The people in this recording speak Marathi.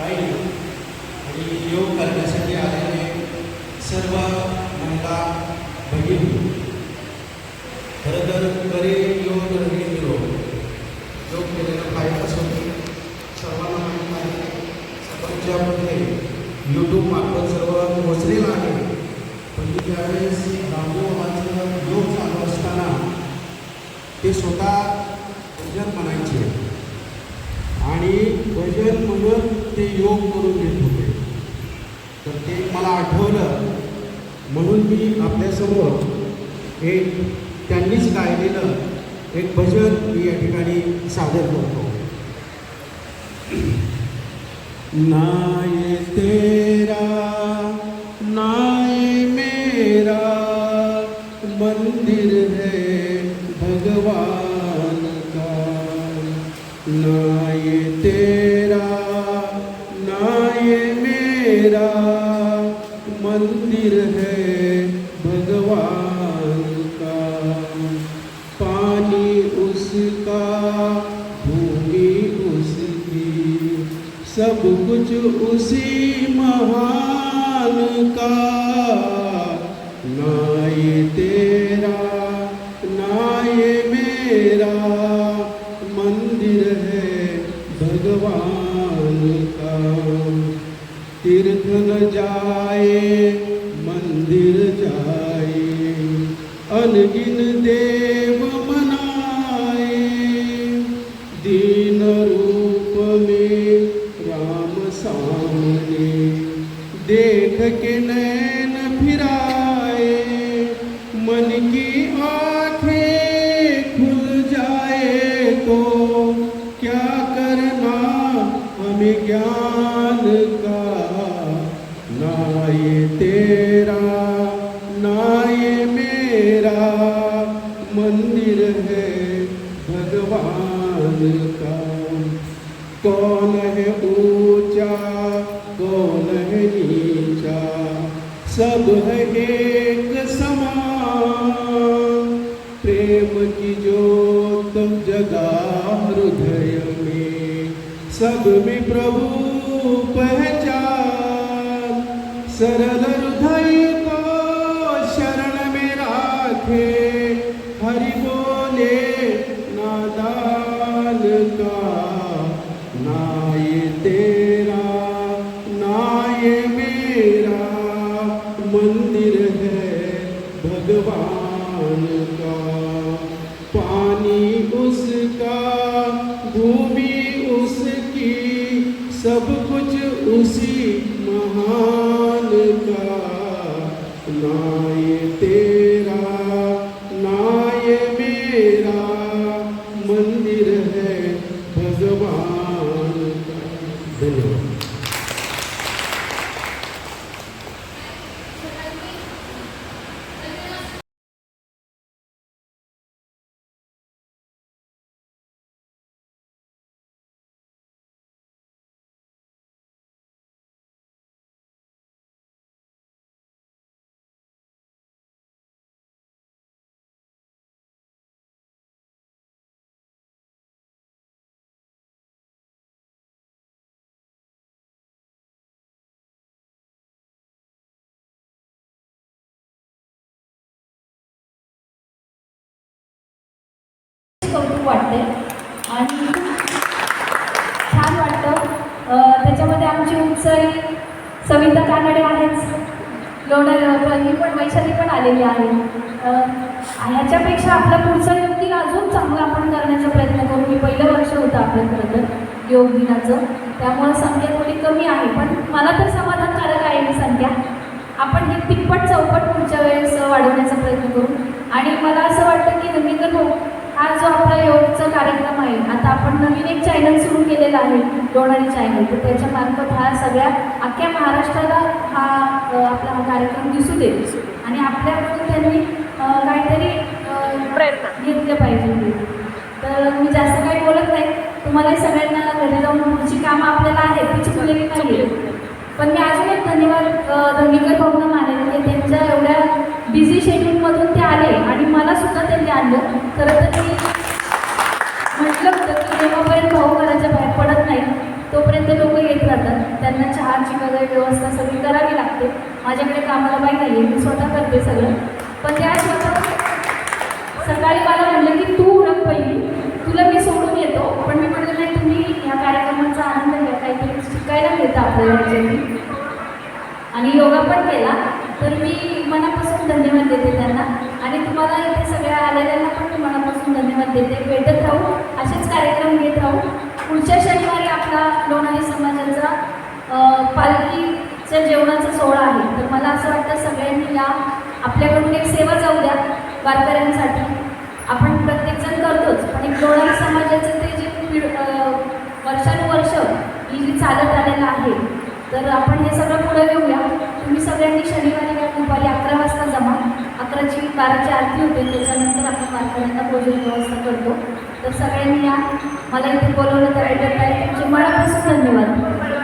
योग करण्यासाठी आलेले सर्व महिला भगिनी. खरं तर करे योग रंगीन योग योग केलेला फायदा असून सर्वांना माहीत आहे यूट्यूब मागून सर्व पोचलेलं आहे. पण त्यावेळेस रामदेव योग चालू असताना ते स्वतः भजन म्हणायचे. आणि भजन म्हणून ते योग करून घेत होते. तर ते मला आठवलं. म्हणून मी आपल्यासमोर एक त्यांनीच गायलेलं एक भजन मी या ठिकाणी सादर करतो. नाय तेरा नाय मेरा मंदिर है भगवान. नाय तेरा नाय मेरा मंदिर है भगवान का। पानी उसका भूमि उसकी सब कुछ उसी महान का। ना ये तेरा तीर्थन जाए मंदिर जाए अनगिन देव मनाए। दीन रूप में राम सामने देख के नैन फिराए। मन की आंखें खुल जाए तो क्या करना हमें ज्ञान मंदिर है भगवान का? कौन है ऊंचा कौन है नीचा? सब है एक समान। प्रेम की ज्योत जगा हृदय में। सब में प्रभु पहचान। सरल हृदय को शरण में राखे। हरि बोले नादान का? ना ये तेरा ना ये मेरा मंदिर है भगवान का। पानी उसका भूमि उसकी सब कुछ उसी महान का। ना ये तेरा वाटते आणि छान वाटतं. त्याच्यामध्ये आमची उत्साही सविता कानडे आहेच लोणार ही पण वैशाली पण आलेली आहे. ह्याच्यापेक्षा आपला पुढचा योग दिन अजून चांगला आपण करण्याचा प्रयत्न करू. मी पहिलं वर्ष होतं आपलं खरं तर योग दिनाचं. त्यामुळं संख्या थोडी कमी आहे पण मला तर समाधानकारक आहे ही संख्या. आपण हे तिप्पट चौपट पुढच्या वेळेस वाढवण्याचा प्रयत्न करू. आणि मला असं वाटतं की नवीन हो जो आपला योगचा कार्यक्रम आहे आता आपण नवीन एक चॅनल सुरू केलेला आहे लोणारी चॅनल तर त्याच्या मार्फत हा सगळ्या अख्ख्या महाराष्ट्राला हा आपला हा कार्यक्रम दिसू दे. आणि आपल्याकडून त्यांनी काहीतरी प्रयत्न घेतले पाहिजे. तर मी जास्त काही बोलत नाही. तुम्हाला सगळ्यांना घरी जाऊन पुढची कामं आपल्याला आहेत ती चुकलेली नाही पण मी अजून एक धन्यवाद धंगेकर भाऊंना मानेल की त्यांच्या एवढ्या बिझी शेड्यूलमधून ते आले आणि मला सुद्धा त्यांनी आणलं खरं तर मी म्हटलं होतं की जेव्हापर्यंत भाऊ घराच्या बाहेर पडत नाही तोपर्यंत लोक येत राहतात. त्यांना चहाची वगैरे व्यवस्था सगळी करावी लागते. माझ्याकडे कामाला बाई नाही आहे मी स्वतः करते सगळं. पण त्या स्वतः सकाळी मला म्हणलं की तू उडक पहिली. तुला मी सोडून येतो पण मी म्हटलं नाही तुम्ही ह्या कार्यक्रमाचा आनंद घ्या. काहीतरी शिकायला मिळतं आपल्याला ह्याच्यातून आणि योगा पण केला तर मी मनापासून धन्यवाद देते त्यांना. आणि तुम्हाला इथे सगळ्या आलेल्यांना पण मी मनापासून धन्यवाद देते. भेटत राहू असेच कार्यक्रम घेत राहू. पुढच्या शनिवारी आपला लोणारी समाजाचा पालखीचा जेवणाचा सोहळा आहे. तर मला असं वाटतं सगळ्यांनी या. आपल्याकडून एक सेवा जाऊ द्या वारकऱ्यांसाठी. आपण प्रत्येकजण करतोच पण एक लोणारी समाजाचं ते जे वर्षानुवर्ष ही जी चालत आलेलं आहे तर आपण हे सगळं पुढे घेऊया. तुम्ही सगळ्यांनी शनिवारी या दुपारी अकरा वाजता जमा. अकराची बाराची आरती होते त्याच्यानंतर आपण वारकऱ्यांना भोजन व्यवस्था करतो. तर सगळ्यांनी या. मला इथे बोलवलं तर भेटत आहे तुमचे मनापासून धन्यवाद.